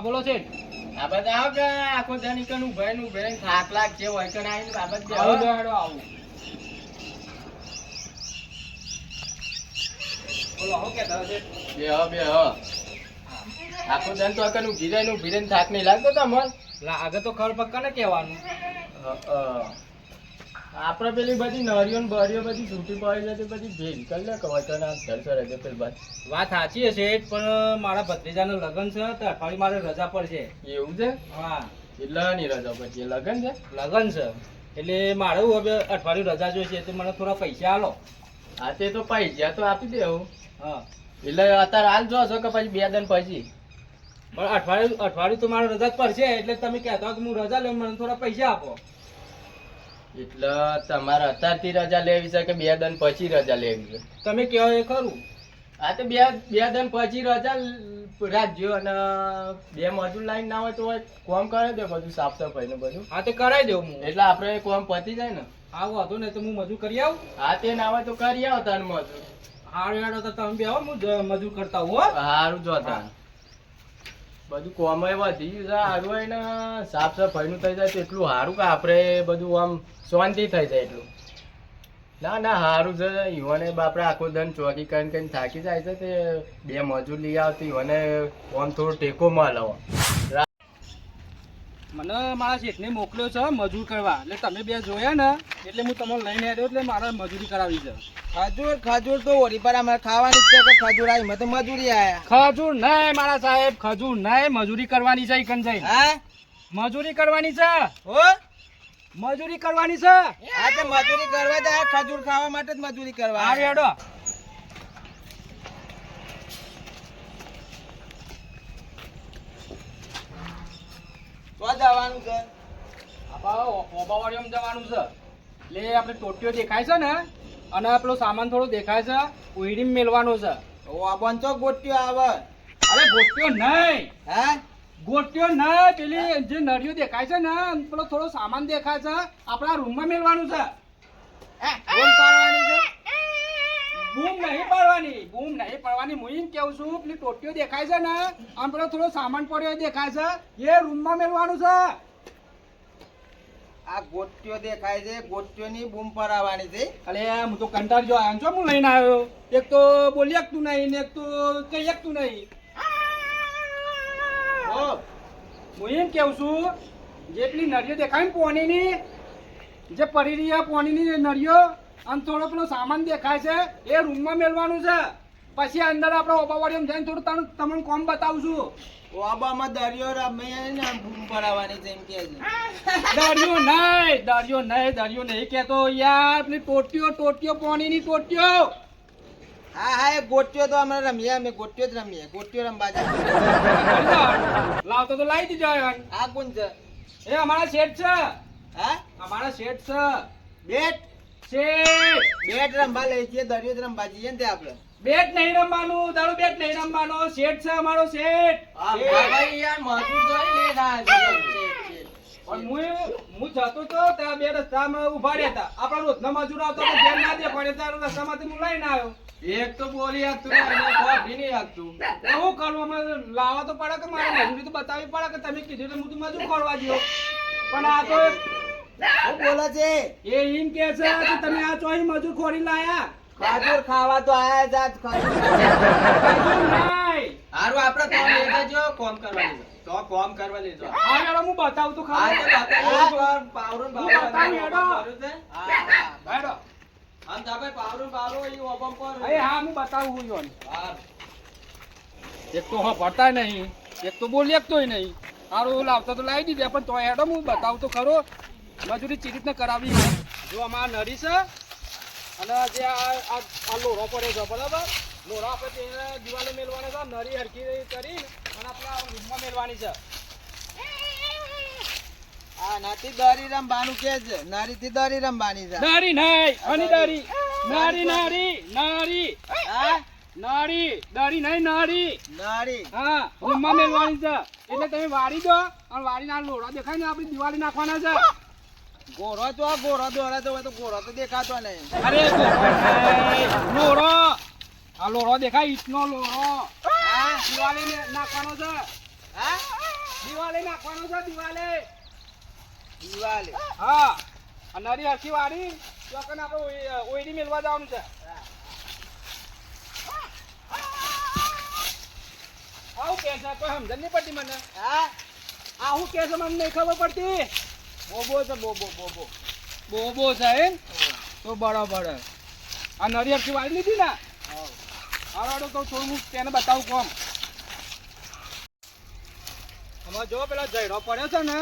હા બોલો છે આ આવો કે આખો દાની કન ઊભા ને ઊભા થાક લાગ છે હોય કન આવીને બાબત બે આવું બેહાડો આવું. બોલો હું કહેતા છે બે હ બે હ. આખો દાન તો કન ઊભી રહીને ઊભી થાક નહીં લાગતો તમને લાગે તો ખર પક્કા ને કહેવાનું. આપણે પેલી બધી નળીઓ ને બળીઓ બધી છૂટી પડી જતી બધી ભેગ કરી લે કવાય તો ના જલસો રહેજો પેલી બાદ વાત સાચી હશે પણ મારા ભત્રીજાનું લગ્ન છે તો અઠવાડિયું મારે રજા પડશે. એવું છે? હા. એટલે ની રજા પછી લગન છે? લગ્ન છે. એટલે મારે હવે અઠવાડિયું રજા જોઈશે તો મને થોડા પૈસા આલો. હા તે તો પૈસા તો આપી દેવું. હા. એટલે અત્યારે હાલ જોશો છો કે પછી બે દિન પછી? પણ અઠવાડિયું અઠવાડિયું તો મારે રજા પર પડશે એટલે તમે કહેતા કે હું રજા લઉં મને થોડા પૈસા આપો. એટલે તમારે અત્યારથી રજા લેવી છે કે બે દન પછી રજા લેવી છે? તમે કહો એ ખરું. આ તો બે બે દન પછી રજા રાખજો અને બે મજૂર લાઈન ના હોય તો કોમ કરે દે બધું સાફ સફાઈ ને બધું. હા તે કરાવી દઉં હું. એટલે આપણે કોમ પતી જાય ને. આવું વાંધો ને તો હું મજૂર કરી આવું. હા તે ના હોય તો કરી આવો તાર મજૂર હારું હેડો તો તમે બે આવો હું મજૂર કરતા હું. હો જો જોતા બધું કોમ વધી સારું હોય ને સાફ સફાઈ નું થઈ જાય એટલું સારું કે આપણે બધું આમ શાંતિ થઈ જાય એટલું. ના ના સારું છે. યુવાને બાપરે આખો દન ચોકી કરીને કરીને થાકી જાય છે તે. બે મજૂર લઈ આવતી યુવાને આમ થોડો ટેકો મળે મને મારા શેઠને મોકલ્યો છે મજૂર કરવા. એટલે તમે બે જોયા ને એટલે હું તમને લઈને આવ્યો એટલે મારે મજૂરી કરાવી છે. ખજૂર ખજૂર તો ઓરી પર અમારે ખાવાની છે કે ખજૂર આવી તો મજૂરી આયા? ખજૂર નહીં મારા સાહેબ ખજૂર નહીં. મજૂરી કરવાની છે કન જઈ હા? મજૂરી કરવાની છે? હો? મજૂરી કરવાની છે? હા તો મજૂરી કરવા જાય ખજૂર ખાવા માટે જ મજૂરી કરવા હારું આયા. જવાનું છે. ઓબાવાડીમાં જવાનું છે. એટલે આપણે ટોટીઓ દેખાય છે ને અને પેલો સામાન થોડો દેખાય છે ઉહીડીમાં મેલવાનો છે. ઓ બંચો ગોટ્યો આવે? અરે ગોટીઓ નહીં. હા? ગોટીઓ નહીં પેલી જે નળીઓ દેખાય છે ને પેલો થોડો સામાન દેખાય છે આપણા રૂમમાં મેલવાનું છે. બૂમ પાડવાની છે? બૂમ નહીં પાડવાની બૂમ નહીં પાડવાની. હું એમ કેવું છું પેલી ટોટીઓ દેખાય છે ને આમ પેલો થોડો સામાન પડ્યો દેખાય છે. એ રૂમમાં મેળવાનું છે. આ ગોટીઓ દેખાય છે ગોટીઓની બૂમ પરાવવાની છે. અલે હું તો કંટાળ જો આમ છો હું લઈને આવ્યો? એક તો બોલી શકતું નહીં ને એક તો કહી શકતું નહીં. હું. એમ કેવું છું જે પેલી નળીઓ દેખાય ને પોણીની જે પડી રહી પોનીની નળીઓ અને થોડો પેલો સામાન દેખાય છે એ રૂમમાં મેળવાનું છે. પછી અંદર આપણે ઓબાવાડીમાં જઈને થોડું તમને તમને કોમ બતાવું છું ઓબામાં દરિયો રમે ને બૂમ પરાવવાની છે કે દરિયો નહીં દરિયો નહીં દરિયો નહીં કેતો યાર. પેલી ટોટીઓ ટોટીઓ પોણીની ટોટીઓ. હા હા એ ગોટ્યો તો અમે રમીએ અમે ગોટ્યો જ રમીએ. ગોટ્યો રમવા જાય લાવતો તો લાવી દીધો. આ કોણ છે? એ અમારા શેઠ છે. હા? અમારા શેઠ છે. બેટ? બેટ રમવા લઈ જઈએ દરિયો રમવા જઈએ ને તે આપણે. બેટ નહીં રમવાનું તારું બેટ નહીં રમવાનો. શેઠ છે અમારો શેઠ. આ ભાઈ યાર મજૂર જોઈ લે પણ હું હું જતો તો ત્યાં બે રસ્તામાં ઊભા રહ્યા હતા. આપણા રોજના મજૂર આવતો તો ધ્યાન ના દે પડે ત્યાં રસ્તામાંથી હું લઈને આવ્યો. એક તો બોલી આપતું નહીં આપતું શું કરવું? લાવવા તો પડે કે મારે મજૂરી તો બતાવી પડે કે તમે કીધું હું તો મજૂર કરવા દો પણ આ તો શું બોલે છે? એ એમ કે છે કે તમે આ ચોઈ મજૂર ખોરી લાયા? ખાજુર ખાવા તો આયા જ આજ મજૂર હારું આપણે કામ લઈ જજો કોમ કરવા લેજો તો કોમ કરવા લેજો આ યાર હું બતાવું તો ખરા. તો બતાવી. પાવરું હું બતાવું હેડો. હા, હા. હેડો. આમ તમે પાવરું બાવરું ઈ ઓપમ પર અરે હા હું બતાવું હું યોન હા એક તો હા પડતા નહીં. એક તો બોલી શકતોય નહીં. સારું લાવતો તો લાવી દીધે પણ તો હેડો હું બતાવું તો ખરો. મજૂરી ચી રીતના કરાવી. જો આમાં નરી છે અને જે આ લોરો પડે છે બરાબર? લોરો આપણે તેને દિવાલે મેલવાનો છે નરી હરકી કરીને અને આપણા રૂમમાં મેળવાની છે. આ નાથી દરી રમવાનું કે છે? નારીથી દરી રમવાની છે. નારી નહીં અને નારી નારી નારી નારી. હા? નારી નારી નહીં નારી. નારી. હા રૂમમાં મેળવાની છે. એટલે તમે વાળી દો અને વાળીના લોરો દેખાય ને આપણી દિવાળી નાખવાના છે. ગોરો તો આ ગોરો દોરા તો હોય તો ગોરો તો દેખાતો નહીં. અરે લોરો આ લોરો દેખાય ઈટનો લોરો. દિવાળી ને નાખવાનો છે. હા? દિવાળી નાખવાનો છે દિવાળી દિવાળી હા. આ નરી હરખી વાળી તો આપણે મેળવા જવાનું છે. આવું કે છે કોઈ સમજણ નહીં પડતી મને. હા? આવું કે છે મને નહીં ખબર પડતી? બોબો છે બોબો બોબો. બોબો છે એમ તો બરાબર આ નરી હરખી વાળી લીધી ને? હારો તો થોડું હું તેને બતાવું કોમ. આમાં જો પેલો જયરો પડ્યો છે ને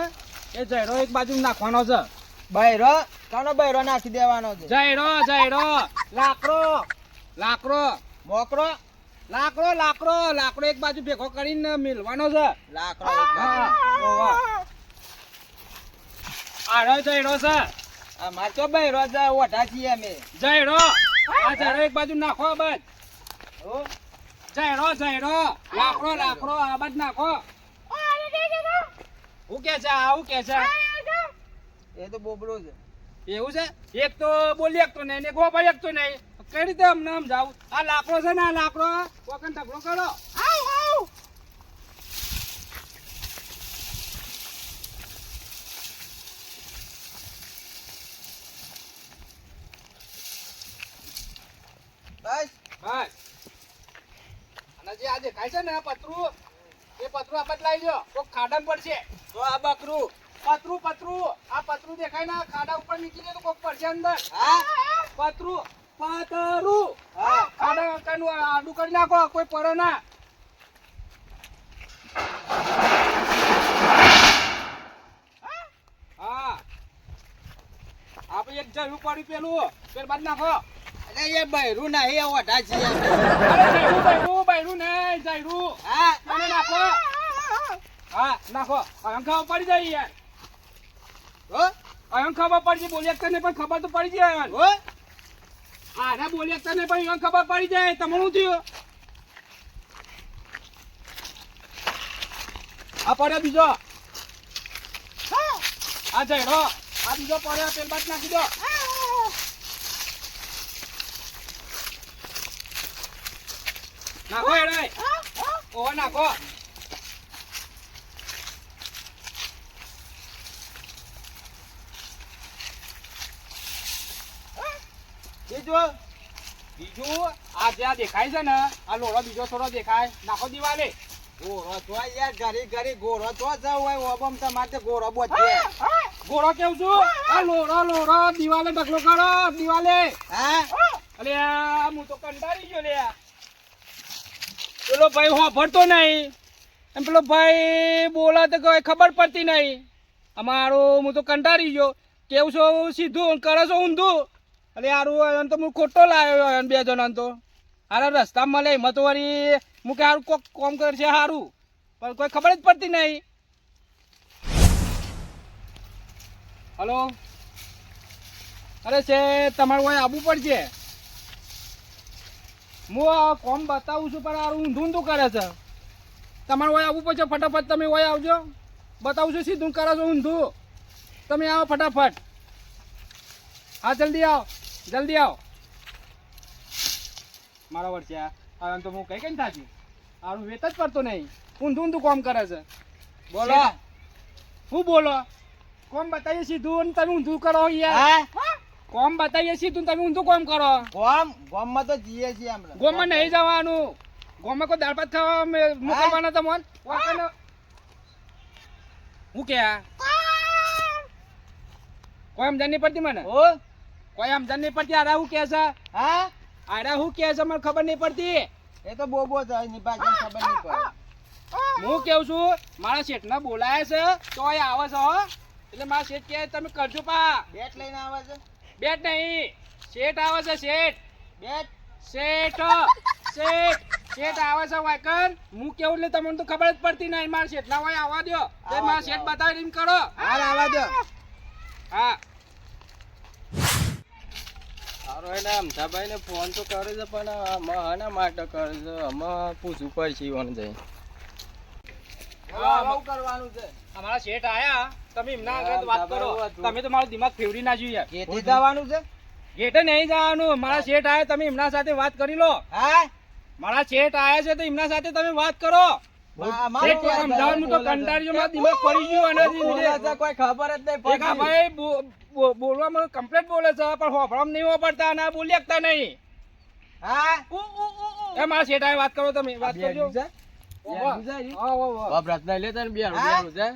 એ જયરો એક બાજુ નાખવાનો છે. બૈરો કાનો બૈરો નાખી દેવાનો છે. જયરો જયરો લાકડો. લાકડો. મોકરો. લાકડો લાકડો લાકડો એક બાજુ ભેગો કરીને મિલવાનો છે. લાકડો. આડો જયડો છે. આ માર તો બૈરો છે ઓઢા છીએ અમે. જયડો આ જરો એક બાજુ નાખો બસ જય રો લાકડો લાકડો આ બાજુ નાખો. હું કે છે આવું કે છે? એ તો બોબડો છે. એવું છે? એક તો બોલી એક તો નહીં ને ગોબર એક તો નહીં. કઈ રીતે અમને સમજાવું? આ લાકડો છે ને આ લાકડો. કોકન ઢગલો કરો. બસ. બસ. અને જે આ દેખાય છે ને પતરું એ પતરું આપણે લઈ લો કોક ખાડામાં પડશે. તો આ બકરું. પતરું પતરું. આ પતરું દેખાય ને ખાડા ઉપર નીકળી જાય તો કોક પડશે અંદર. હા? પતરું પતરું. હા? ખાડા કાનું આડું કરી નાખો કોઈ પડે ના. હા. આપણે એક જરૂર પડ્યું પેલું. પેલ બાદ નાખો. એ બૈરું નહીં એ ઓઢા. અરે જયરું બૈરું બૈરું નહીં જયરું હા તેને નાખો. હા પડી જાય યાર. હો? અહીં ખબર પડી જાય બોલી એકતા ને પણ ખબર તો પડી જાય યાર. હો? હા ના બોલી એકતા ને પણ અહીં ખબર પડી જાય તમારું થયું. આ પડ્યો બીજો. આ જયડો. આ બીજો પડ્યો તેલ બાદ નાખી દો નાખો એડે નાખો. બીજું? બીજું આ જ્યાં દેખાય છે ને આ લોડો બીજો થોડો દેખાય. નાખો દિવાલે. ગોરો તો યાર ઘરી ઘરી ગોરો તો જ હોય. ઓબમ તમારે ગોરો બોજ ગોળો કેવું છું? આ લોરો લોરો દિવાલે ઢગલો કરો દિવાલે. હા. અલે હું તો કંટાળી ગયો લે પેલો ભાઈ હોભરતો નહીં. એમ પેલો ભાઈ બોલાતો કોઈ ખબર પડતી નહીં. અમારો હું તો કંટાળી ગયો. કેવું છો સીધું કરે છો ઊંધું. એટલે હારું એમ તો હું ખોટો લાવ્યો એમ બે જણાને તો. હારા રસ્તા મળે, એમાં વળી હું કે હારું કોક કોમ કરશે સારું પણ કોઈ ખબર જ પડતી નહીં. હલો? અરે છે તમારે કોઈ આવવું પડશે. હું કોમ બતાવું છું પણ ઊંધું ઊંધું કરે છે. તમારે ઓય આવવું પડશે ફટાફટ તમે ઓય આવજો. બતાવું છું સીધું કરે છો ઊંધું. તમે આવો ફટાફટ. હા જલ્દી આવો જલ્દી આવો. મારા વર્ષે આ. તો હું કઈ કઈ થાકી. આનું વેત જ પડતો નહીં. ઊંધું ઊંધું કોમ કરે છે. બોલો. શું બોલો? કોમ બતાવીએ સીધું અને તમે ઊંધું કરો યાર. કોમ બતાવીએ સીધું તું તમે ઊંધું કોમ કરો. ગોમમાં તો જીએ છીએ આપણે. ગોમમાં નહીં જવાનું. ગોમાં કોઈ દાળ ભાત ખાવા મે- મોકલવાના તમને હું. કે કોઈ સમજણ નહીં પડતી મને? હો? કોઈ સમજણ નહીં પડતી? આડા હું કે છે? હા? આડા હું કે છે? મને ખબર નહીં પડતી. એ તો બોબો બહુ એની પાસે ખબર નહીં પડે. હું કેવું છું? મારા શેઠને બોલાય છે તો એ આવે છે હો. એટલે મારા શેઠ કહે તમે કરજો પા. બેટ લઈને આવે છે? બેટ નહીં. શેઠ આવે છે શેઠ. બેટ. શેઠ શેઠ. શેઠ આવે છે વાકર હું કેવું એટલે તમને તો ખબર જ પડતી નહીં. મારા શેઠ ના હોય આવવા દો તે મારા શેઠ બતાવી એમ કરો. હાલ આવવા દો હા. સારો એને અમથાભાઈ ને ફોન તો કરે છે પણ આમાં આના માટે કરે છે. આમાં પૂછવું પડશે ઈવન જઈ કરવાનું છે. અમારા શેઠ આયા. તમે એમના આગળ વાત કરો. તમે તો મારું દિમાગ ફેવરી ના જોઈએ ગેટે જવાનું છે? ગેટે નહીં જવાનું. મારા શેઠ આયા તમે એમના સાથે વાત કરી લો. હા? મારા શેઠ આયા છે તો એમના સાથે તમે વાત કરો. બોલવામાં કમ્પ્લેટ બોલે છે પણ હોફળામાં નહીં વાપરતા ના બોલી શકતા નહીં. હા? મારા શેઠ આયા વાત કરો તમે વાત કરજો. લે તને બે છે.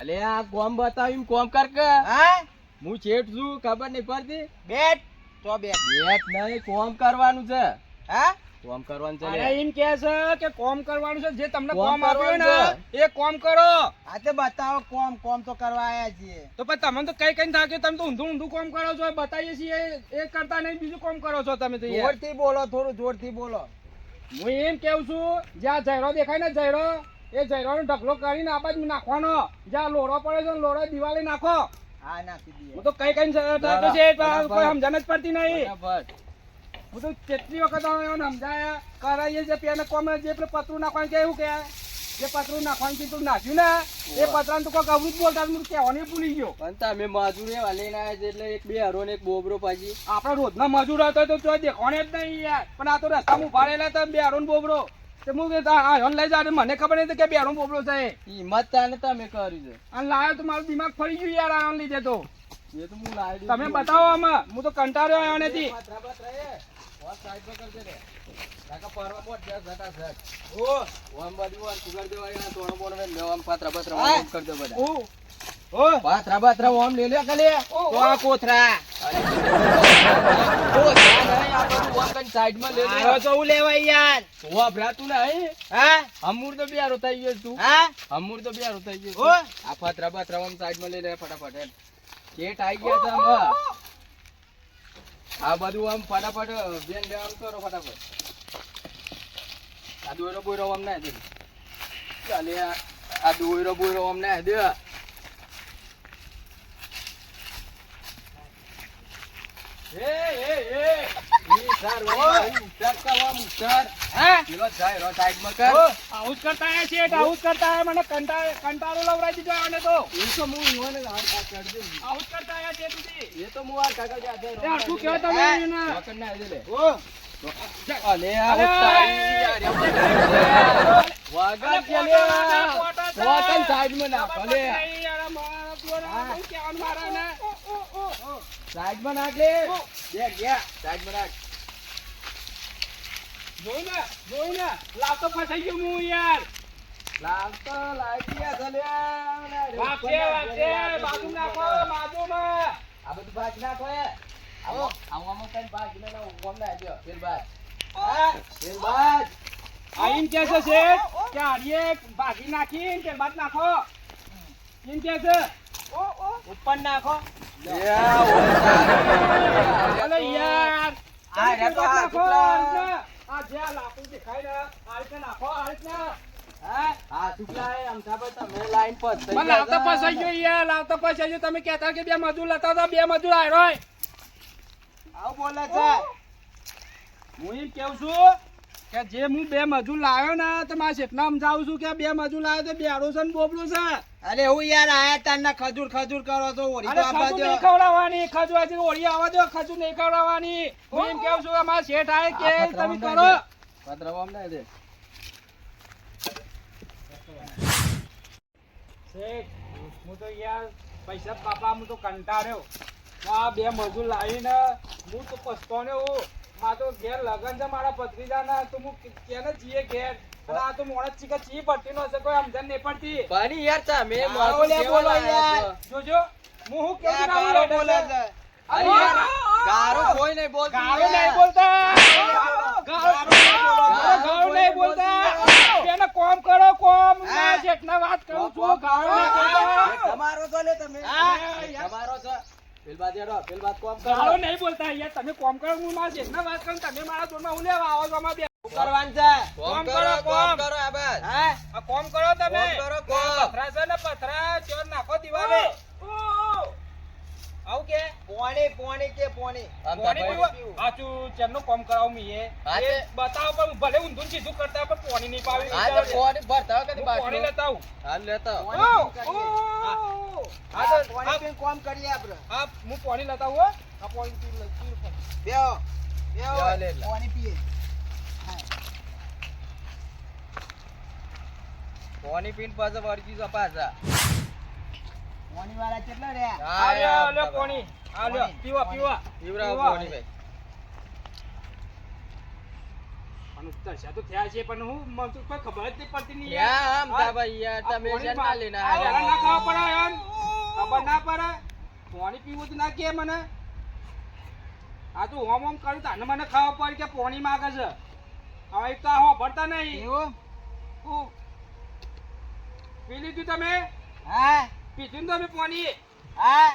અલે આ કોમ બતાવીને કોમ કર કે. હા? હું છેઠ છું ખબર નહીં પડતી. બેટ? તો બેટ. બેટ નહીં કોમ કરવાનું છે. હા? કોમ કરવાનું છે અરે એમ કે છે કે કોમ કરવાનું છે જે તમને કોમ આપ્યું ને એ કોમ કરો. આ તે બતાવો કોમ કોમ તો કરવા આયા છીએ. તો પછી તમે તો કઈ કઈ થાક્યો તમે તો ઊંધું ઊંધું કોમ કરો છો બતાવીએ છીએ એ કરતા નહીં બીજું કોમ કરો છો તમે તો યાર. જોરથી બોલો થોડું જોરથી બોલો. હું એમ કેવું છું જ્યાં જયરો દેખાય ને જયરો એ જયરાનો ઢગલો કરીને આ બાજુ નાખવાનો. જ્યાં લોડો પડે છે ને લોડો દિવાલે નાખો. હા નાખી દઈએ. હું તો કઈ કઈ છે કોઈ સમજણ જ પડતી નહીં. હું તો કેટલી વખત એને સમજાયા. કરાવીએ છે પેલા કોમ જે પેલું પતરું નાખવાનું કે એવું કે? જે પતરું નાખવાનું કીધું નાખ્યું ને? એ પતરા તો કોઈ અવરું જ બોલતા હું કહેવાની ભૂલી ગયો. પણ તમે મજૂરી એવા લઈને આવ્યા છે એટલે એક બે હરો ને એક બોબરો પાછી. આપણે રોજના મજૂર હતો તો દેખવાને જ નહીં યાર. પણ આ તો રસ્તામાં ઊભા રહેલા હતા બે હારું બોબરો. તે હું કે આ લઈ જાય મને ખબર નહીં કે બે હારું છે. હિંમત તાને તમે કરી છે. અને લાયો તો મારું દિમાગ ફરી ગયું યાર આ લીધે તો. એ તો હું લાવી તમે બતાવો આમાં. હું તો કંટાળ્યો નથી. જાય ઝટાઝટ. ઓ. ઓમ બાજુ ઓમ દેવાય આ તોડો બોડો ને લે ઓમ પાથરા પાથરા હા. ઓમ કરી દો બધા. પાથરા પાથરા ઓમ લે લે કલે. તો આ કોથરા. આ બધું આમ. ફટાફટ બેન આમ કરો ફટાફટ. આ દોયરો બોયરો આમ ના દે. ચાલે આ દોયરો બોયરો આમ ના દે એ એ એ ઈ સર વા ઈ સર કા વા મુસર હા પેલો જાય રો સાઈડમાં કર આવું જ કરતા આયા છે આવું જ કરતા આયા મને કંટાળ લવરાઈ દીધો આને તો. એ તો હું ઈવોને આ આ ચડ દે. આવું જ કરતા આયા છે તુજી એ તો હું આ કાકા જા દે. એ હરખું કહેવાય તમે એને. પકડ ના લે. ઓ અલે આ ઉતારી વાગા કે પોટા લે ના, યાર, મારા હા. મારા ને? સાઈડમાં નાખ લે. બે ગયા સાઈડમાં નાખ. જોઈ ને, જોઈ ને, લાવતો ફસાઈ ગયો હું યાર. લાવ તો લાગી ગયા છે લે વાગશે, વાગશે, બાજુ નાખો, બાજુમાં. આ બધું ભાગ નાખો એ આવો આવામાં કઈ ભાગ ના ના ઓમ ના દે ફેર ભાગ. ફેર ભાગ. આ કે છે શેઠ કે હારીએ ભાગી નાખીને ત્યારબાદ નાખો. એમ કે છે. ઉપર નાખો. તમે રે તો ત્યારબાદ આ નાખો, ટુકડા. આ રીતના. આ જે આ લાકડું દેખાય ને આ રીતે નાખો આ રીતના હા આ ટુકડા એ અમથા પર તમે લાઈન પર થઈ મને લાવતા ફસાઈ ગયો લાવતા ફસાઈ ગયો તમે કહેતા કે બે મજૂર લેતા હતા બે મજૂર આવ્યો આવું બોલે છે હું એમ કેવું છું કે જે હું બે મજૂર લાવ્યો ને તો મારા શેઠને સમજાવું છું કે બે મજૂર લાવ્યો તો બેડો છે ને બોબડો છે. અરે હું યાર આયા તારના ખજૂર ખજૂર કરો છો ઓરી તો આપવા ખજૂર ખવડાવવાની ખજૂર હજી ઓળી આવવા દો ખજૂર નહીં ખવડાવવાની. હું એમ કેવું છું કે મારા શેઠ આવે કે તમે કરો. પતરામાં ના દે શેઠ હું તો યાર પૈસા પાપા હું તો કંટાળ્યો. આ બે મજૂર લાવીને હું તો પછતાને તો ઘેર લગન છે મારા ભત્રીજાના તો હું કેને જીએ ઘેર? આ તો મોણસ ચીકા ચી પડતી નો છે કોઈ સમજણ નહીં પડતી. પાણી યાર તમે આવો લે બોલો યાર. જોજો હું હું કેવું ક્યાં છું ગારો આવું બોલે છે. છે? અરે અરે ગારો કોઈ નહીં બોલતું ગાળો નહીં બોલતા. ગાળો ગાળો ગાળો નહીં બોલતા તેને કોમ કરો કોમ. હા. ના જેટલા વાત કરું છું ગાળો નહીં બોલતા. તમારો તો લે તમે. તમારો છે નહીં બોલતા યાર તમે કોમ કરો હું મારા જેટલા વાત કરું તમે મારા જોડમાં હું લેવા આવો છો બે કરવાનું છે કોમ કરો, કોમ કોમ. કરો આ બસ. હા કોમ કરો તમે કોમ કરો, કોમ. પથરા છે ને પથરા ચોર નાખો દિવાલે આવું કે? પોણી પોણી કે પોણી? પોણી આચું ચેનનો કામ કરાવ મીએ એ? બતાવ પણ ભલે ઊંધું સીધું કરતા પણ પોણી નહીં પાવી હા તો ભરતા કે બાકી પોણી લેતા હું હાલ લેતા ઓ હા તો પોણી પીન કામ કરીએ આપણે હા હું પોણી લેતા હું. આ પોણી પીન લખી પીન બેઓ બેઓ પોણી પીએ. પોણી પીન પાછા વળગી પાછા. પોણી વાળા કેટલા રહ્યા? આ લ્યો, લ્યો આ લ્યો, પીવો, પીવો. પીવડાવો પીવો. ભાઈ તરસ્યા તો થયા છે પણ હું મને તો કોઈ ખબર જ નહીં પડતી નહીં આમ ભાઈ યાર તમે ના લઈને ના ખાવા પડે યાર. ખબર ના પડે. પોણી પીવું તો ના કે મને. આ તો હોમ ઓમ કર્યું તાને મને ખાવા પડે કે પોણી માગે છે. હવે એક તો આ ભરતા નહીં. એવું? પી લીધું તમે? હા. પીધું ને તમે પોની હા?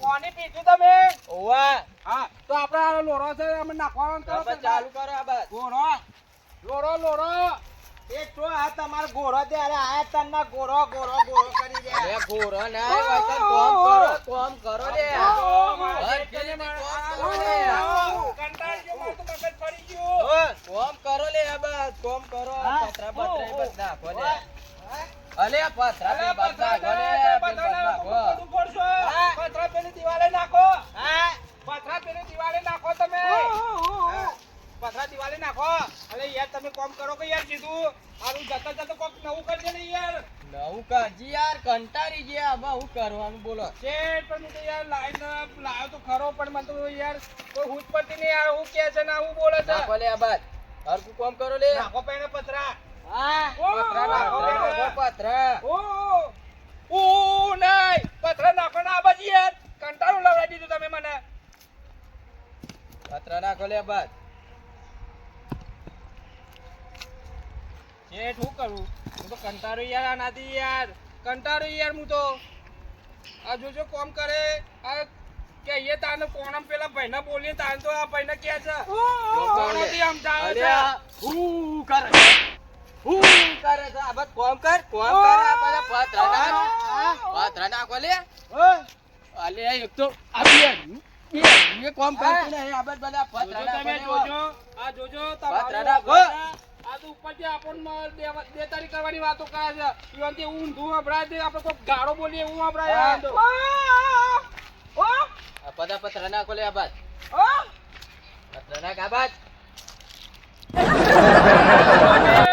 પોની પીધું તમે? ઓવા. હા તો આપણે આ લોરો છે અમે નાખવાનો હવે ચાલુ કરો આ બસ. ગોરો. લોરો લોરો. એક તો આ તમાર ગોરો ત્યારે આ તન્ના ગોરો ગોરો ગોરો કરી દે. અરે ગોરો ના કોમ કરો કોમ કરો કોમ કરો લે. કંટાળી ગયો મારે તો મગજ ફરી ગયું. કોમ કરો લે આ બસ. કોમ કરો પતરા પથરા બધા નાખો લે. અલે આ પથરા પે બસ નાખો લે પે બસ નાખો હા. પથરા પેલી દિવાલે નાખો. પથરા પેલી દિવાલે નાખો તમે. પથરા દિવાલે નાખો. અરે યાર તમે કોમ કરો કે યાર સીધું આનું જતા જતા કોક નવું કરજે ને યાર. નવું કરજી યાર કંટાળી ગયા. આમાં હું કરવાનું બોલો. શેઠ પણ હું તો યાર લાઈન લાવ્યો તો ખરો પણ મને તો યાર કોઈ હુજ પડતી નહીં યાર. હું કે છે ને હું બોલે છે. ભલે લે આ કોમ કરો લે. નાખો પથરા પથરા. નાખો ને આ યાર. કંટાળું લે શેઠ શું કરું? હું તો યાર આનાથી યાર. કંટાળું યાર હું તો. આ જોજો કોમ કરે. આ કે એ તાને કોણમ પેલા ભાઈને બોલીએ તાને તો આ ભાઈને કે છે. કોણોથી સમજાવે છે. હું કરે? હું કરે છે આ બસ કોમ કર કોમ કર આ બધા પથરા નાખ. પથરા નાખો લે. અલે એક તો કોમ આ બસ બધા પથરા જોજો તમે જોજો. આ જોજો. આ તો ઉપરથી આપણને દેતારી કરવાની વાતો કરે છે. ઈવનથી ઊંધું છે આપણે ગાળો બોલીએ હું સંભળાય હા. આ તો. આ બસ ભાઈ,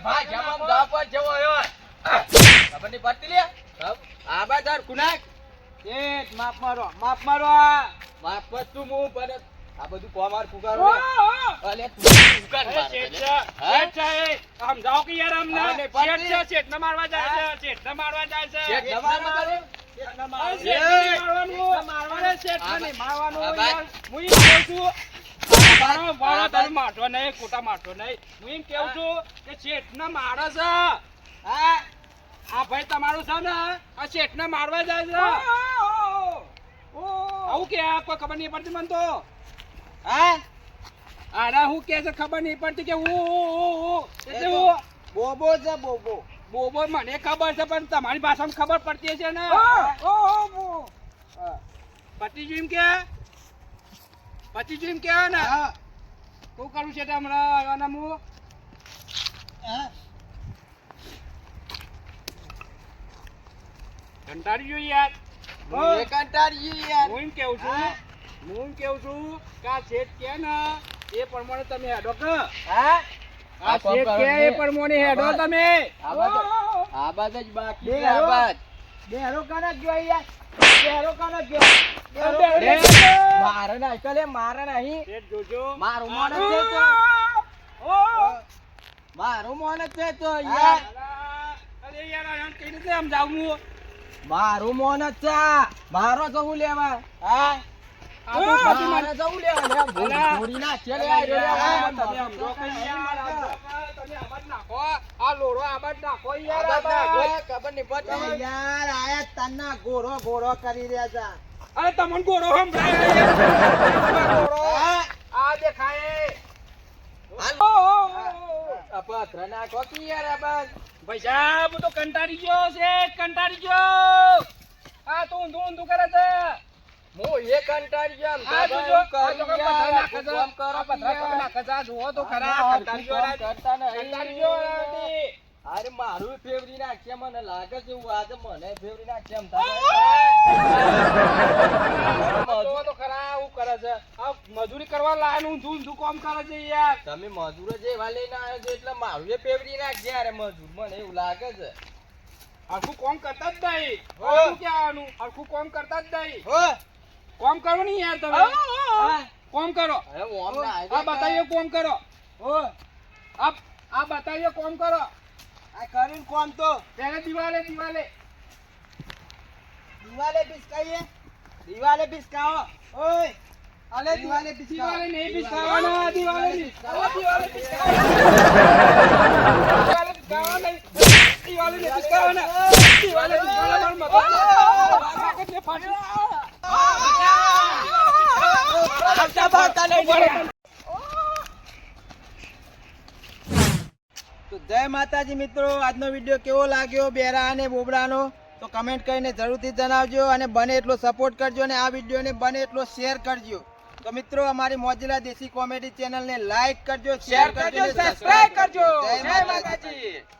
ભાઈ, જમમ દા પર જેવો હોય. નહીં પડતી લે આ બસ કુનાક શેઠ, માફ મારો માફ મારો માફ કર તું હું પણ આ બધું કોમાર લે અલે તું મારે શેઠ? શેઠ કે યાર અમને. ને. શેઠ છે, શેઠને મારવા જાય છે, મારવા જાય છે. શેઠ મારવાનું. મારવાનું યાર. હું એમ કહું છું, મારો વાળો નહીં, ખોટા મારશો નહીં. હું એમ કેવું છું કે શેઠને મારે છે. હા? આ ભાઈ તમારું છે ને આ શેઠને મારવા જાય છે. આવું કે આ કોઈ ખબર નહીં પડતી મને તો. હા? આના હું કે છે ખબર નહીં પડતી કે હું. એટલે હું બોબો છે બોબો. બોબો મને ખબર છે પણ તમારી ભાષામાં ખબર પડતી છે ને. પતિ એમ કે? પતિ એમ કે ને? હા. શું કરું છે તમને હમણાં આવ્યા હું હા? કંટાળી ગયો યાર. હું કંટાળી ગયો યાર. હું એમ કેવું છું હું. એમ કેવું છું કે આ શેઠ કે ને એ પ્રમાણે તમે હેડો કે. હા? આ શેઠ કે એ પ્રમાણે હેડો તમે. આ બાદ આ બાદ જ બાકી બે છે આ હારો. કાના ગયો યાર? બેહરો કાના ગયો? મારે નહીં તો મારે નહીં. શેઠ જોજો. મારું મોન છે તો. મારું મોન છે તો યાર. અરે યાર આને કઈ રીતે સમજાવું? મારું મોન જ છે મારો જવું લેવા હા મારે જવું લેવા. ભૂરી આ આબાદ નાખો. યાર, ખબર નહીં પડતી. આયા તન્ના ગોરો ગોરો કરી રહ્યા છે અરે તમને ગોરો સંભળાય. ગોરો. આ દેખાય યાર બાદ. ભાઈ સાહેબ હું તો કંટાળી ગયો છે કંટાળી ગયો આ તો ઊંધું ઊંધું કરે છે હું એ કંટાળી ગયો આ તો આ જો કરું કે પથરા નાખે છે. કરો આ પથરા નાખે છે. જુઓ તો ખરા કંટાળી ગયો. કંટાળી ગયો. આ અરે મારું ફેવરી નાખશે મને લાગે છે હું આજે મને ફેવરી નાખશે એમ જોવો તો ખરા હું કરે છે. આ મજૂરી કરવા લાયનું ઊંધું ઊંધું કામ કરે છે યાર. તમે મજૂરો જે એવા લઈને આવ્યો છો એટલે મારું એ ફેવરી નાખશે અરે મજૂર મને એવું લાગે છે. આખું કોમ કરતા જ નહીં. હો. શું કહેવાનું? આખું કોમ કરતા જ નહીં. હો. કામ કરો ને યાર તમે. કોમ કરો. અરે ઓમ ના આ બતાવીએ કોમ કરો. હો. આ આ બતાવીએ કોમ કરો. આ કરીને કોમ તો તેને દિવાલે દિવાલે દિવાલે બિસ્કાઈએ દિવાલે બિસ્કાઓ ઓય અલે દિવાલે બિસ્કાવો દિવાલે નહીં બિસ્કાવાના દિવાલે દિવાલે દિવાલે બિસ્કાવા નહીં દિવાલે નહીં બિસ્કાવાના દિવાલે બિસ્કાવાના મત વાગત ફાટી તો જય માતાજી મિત્રો આજનો વીડિયો કેવો લાગ્યો બેરા અને બોબડાનો? તો કમેન્ટ કરીને જરૂરથી જણાવજો અને બને એટલો સપોર્ટ કરજો અને આ વિડીયોને બને એટલો શેર કરજો. તો મિત્રો અમારી મોજીલા દેશી કોમેડી ચેનલને લાઈક કરજો શેર કરજો સબસ્ક્રાઇબ કરજો. જય માતાજી.